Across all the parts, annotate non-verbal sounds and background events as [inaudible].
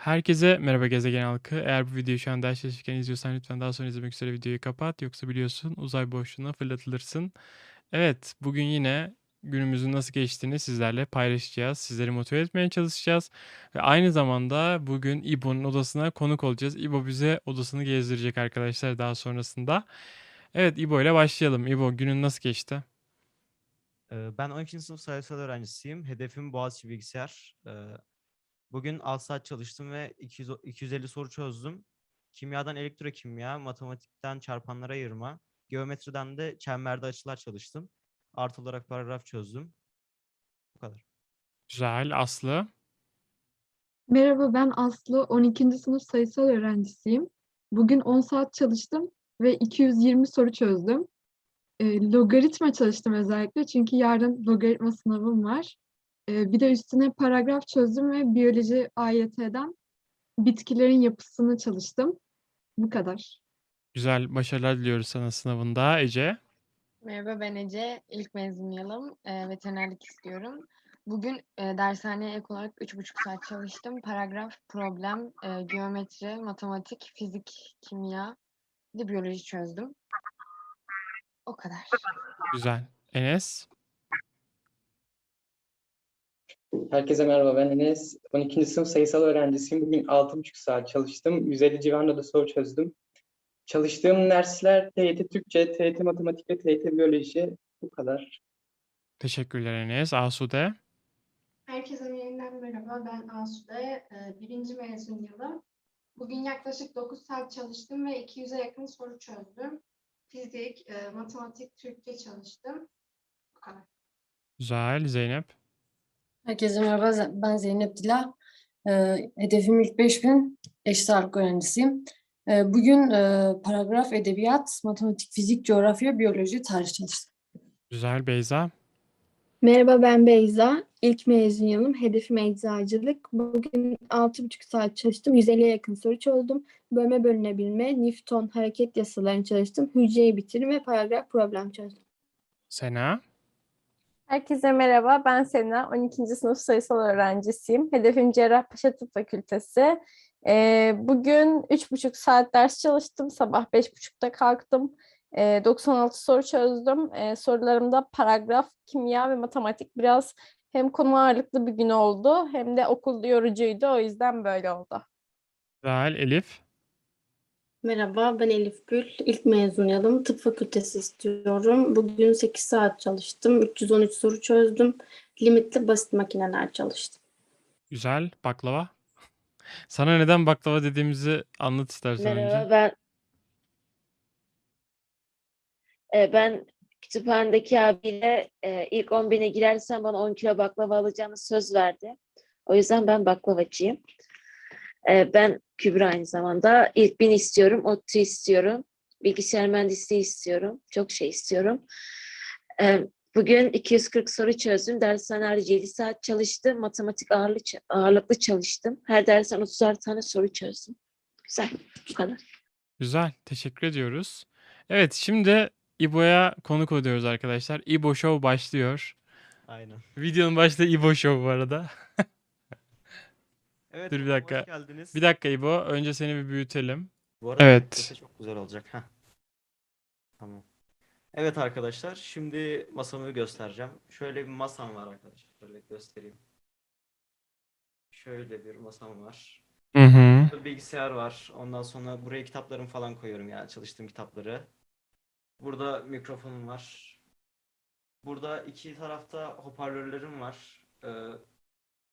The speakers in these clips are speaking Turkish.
Herkese merhaba gezegen halkı. Eğer bu videoyu şu an ders çalışırken izliyorsan lütfen daha sonra izlemek üzere videoyu kapat. Yoksa biliyorsun uzay boşluğuna fırlatılırsın. Evet, bugün yine günümüzün nasıl geçtiğini sizlerle paylaşacağız. Sizleri motive etmeye çalışacağız. Ve aynı zamanda bugün İbo'nun odasına konuk olacağız. İbo bize odasını gezdirecek arkadaşlar daha sonrasında. Evet, İbo ile başlayalım. İbo günün nasıl geçti? Ee, Ben 12. sınıf sayısal öğrencisiyim. Hedefim Boğaziçi Bilgisayar. Bugün 6 saat çalıştım ve 200, o- 250 soru çözdüm. Kimyadan elektrokimya, matematikten çarpanlara ayırma, geometriden de çemberde açılar çalıştım. Artı olarak paragraf çözdüm. Bu kadar. Güzel. Aslı. Merhaba ben Aslı, 12. sınıf sayısal öğrencisiyim. Bugün 10 saat çalıştım ve 220 soru çözdüm. Ee, logaritma çalıştım özellikle çünkü yarın logaritma sınavım var. Ee, bir de üstüne paragraf çözdüm ve biyoloji AYT'den bitkilerin yapısını çalıştım. Bu kadar. Güzel. Başarılar diliyoruz sana sınavında. Ece. Merhaba ben Ece. İlk mezun yılım. Eee, veterinerlik istiyorum. Bugün eee, dershaneye ek olarak üç buçuk saat çalıştım. Paragraf, problem, eee, geometri, matematik, fizik, kimya, bir de biyoloji çözdüm. O kadar. Güzel. Enes. Herkese merhaba ben Enes. 12. sınıf sayısal öğrencisiyim. Bugün 6,5 saat çalıştım. 150 civarında da soru çözdüm. Çalıştığım dersler TYT Türkçe, TYT Matematik ve TYT Biyoloji. Bu kadar. Teşekkürler Enes. Asude. Herkese yeniden merhaba. Ben Asude. Ee, Birinci mezun yılım. Bugün yaklaşık 9 saat çalıştım ve 200'e yakın soru çözdüm. Fizik, e, matematik, Türkçe çalıştım. Bu kadar. Güzel. Zeynep. Herkese merhaba, ben Zeynep Dila. Ee, hedefim ilk 5000, eşit ağırlık öğrencisiyim. Ee, bugün e, paragraf, edebiyat, matematik, fizik, coğrafya, biyoloji, tarih çalıştım. Güzel. Beyza. Merhaba ben Beyza. İlk mezun yılım. Hedefim eczacılık. Bugün 6,5 saat çalıştım. 150'ye yakın soru çözdüm. Bölme bölünebilme, Newton hareket yasalarını çalıştım. Hücreyi bitirdim ve paragraf problem çözdüm. Sena. Herkese merhaba, ben Sena, 12. sınıf sayısal öğrencisiyim. Hedefim Cerrahpaşa Tıp Fakültesi. Ee, bugün 3,5 saat ders çalıştım, sabah 5.30'da kalktım. Ee, 96 soru çözdüm. Ee, sorularımda paragraf, kimya ve matematik biraz hem konu ağırlıklı bir gün oldu hem de okul yorucuydu, o yüzden böyle oldu. Güzel. Elif. Merhaba, ben Elif Gül. İlk mezun yılım. Tıp fakültesi istiyorum. Bugün 8 saat çalıştım. 313 soru çözdüm. Limitli basit makineler çalıştım. Güzel. Baklava. Sana neden baklava dediğimizi anlat istersen önce. Merhaba ben e, ben kütüphanedeki abiyle e, ilk 10 bine girersem bana 10 kilo baklava alacağını söz verdi. O yüzden ben baklavacıyım. E, ben Kübra aynı zamanda. İlk bin istiyorum, ODTÜ istiyorum. Bilgisayar mühendisliği istiyorum. Çok şey istiyorum. E, bugün 240 soru çözdüm. Dershane harici 7 saat çalıştım. Matematik ağırlı, ağırlıklı çalıştım. Her dersten 30'ar tane soru çözdüm. Güzel. Bu kadar. Güzel. Teşekkür ediyoruz. Evet şimdi İbo'ya konuk oluyoruz arkadaşlar. İbo Show başlıyor. Aynen. Videonun başlığı İbo Show bu arada. [laughs] Evet, Dur bir hoş dakika. geldiniz. Bir dakika İbo. Önce seni bir büyütelim. Bu arada Evet. çok güzel olacak. Heh. Tamam. Evet arkadaşlar, şimdi masamı göstereceğim. Şöyle bir masam var arkadaşlar. Şöyle göstereyim. Şöyle bir masam var. Hı hı. Burada bilgisayar var. Ondan sonra buraya kitaplarımı falan koyuyorum yani çalıştığım kitapları. Burada mikrofonum var. Burada iki tarafta hoparlörlerim var. Ee,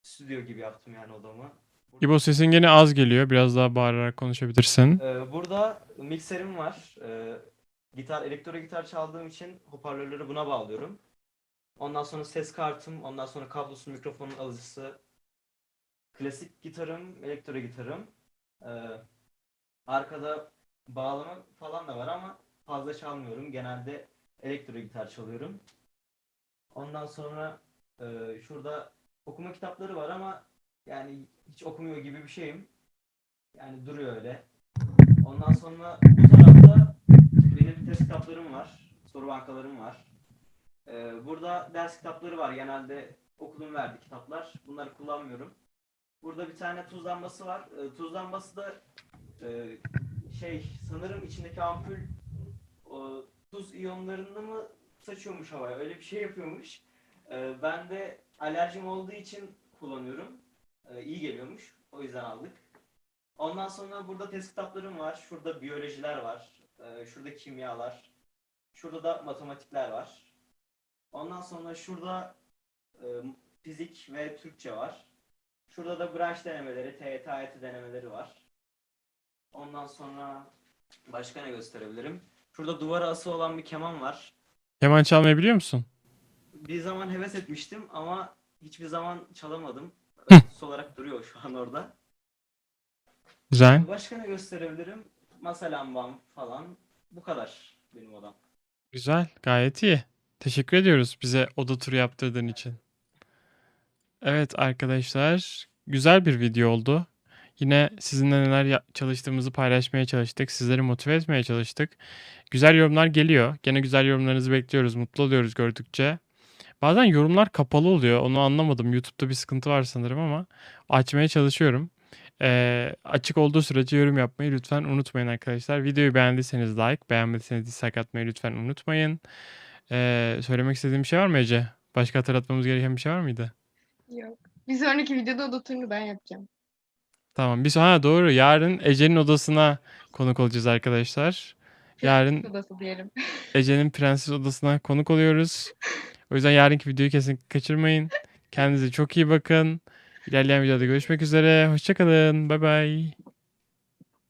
stüdyo gibi yaptım yani odamı. İbo sesin gene az geliyor. Biraz daha bağırarak konuşabilirsin. Ee, burada mikserim var. Ee, gitar, elektro gitar çaldığım için hoparlörleri buna bağlıyorum. Ondan sonra ses kartım, ondan sonra kablosu, mikrofonun alıcısı, klasik gitarım, elektro gitarım. Ee, arkada bağlama falan da var ama fazla çalmıyorum. Genelde elektro gitar çalıyorum. Ondan sonra e, şurada okuma kitapları var ama yani hiç okumuyor gibi bir şeyim. Yani duruyor öyle. Ondan sonra bu tarafta benim test kitaplarım var. Soru bankalarım var. Ee, burada ders kitapları var. Genelde okulun verdiği kitaplar. Bunları kullanmıyorum. Burada bir tane tuz lambası var. E, tuz lambası da e, şey sanırım içindeki ampul o, tuz iyonlarını mı saçıyormuş havaya öyle bir şey yapıyormuş. E, ben de alerjim olduğu için kullanıyorum. E, iyi geliyormuş. O yüzden aldık. Ondan sonra burada test kitaplarım var. Şurada biyolojiler var. E, şurada kimyalar. Şurada da matematikler var. Ondan sonra şurada e, fizik ve Türkçe var. Şurada da branş denemeleri, TYT, AYT denemeleri var. Ondan sonra başka ne gösterebilirim? Şurada duvara asılı olan bir keman var. Keman çalmayı biliyor musun? Bir zaman heves etmiştim ama hiçbir zaman çalamadım. Öyküsü olarak duruyor şu an orada. Güzel. Başka ne gösterebilirim? Masa lambam falan. Bu kadar benim odam. Güzel. Gayet iyi. Teşekkür ediyoruz bize oda turu yaptırdığın için. Evet arkadaşlar, güzel bir video oldu. Yine sizinle neler çalıştığımızı paylaşmaya çalıştık. Sizleri motive etmeye çalıştık. Güzel yorumlar geliyor. Gene güzel yorumlarınızı bekliyoruz. Mutlu oluyoruz gördükçe. Bazen yorumlar kapalı oluyor. Onu anlamadım. YouTube'da bir sıkıntı var sanırım ama açmaya çalışıyorum. Ee, açık olduğu sürece yorum yapmayı lütfen unutmayın arkadaşlar. Videoyu beğendiyseniz like, beğenmediyseniz dislike atmayı lütfen unutmayın. Ee, söylemek istediğim bir şey var mı Ece? Başka hatırlatmamız gereken bir şey var mıydı? Yok. Bir sonraki videoda oda turunu ben yapacağım. Tamam. Biz ha doğru. Yarın Ece'nin odasına konuk olacağız arkadaşlar. Yarın Odası diyelim. [laughs] Ece'nin prenses odasına konuk oluyoruz. O yüzden yarınki videoyu kesinlikle kaçırmayın. Kendinize çok iyi bakın. İlerleyen videoda görüşmek üzere. Hoşçakalın. Bay bay.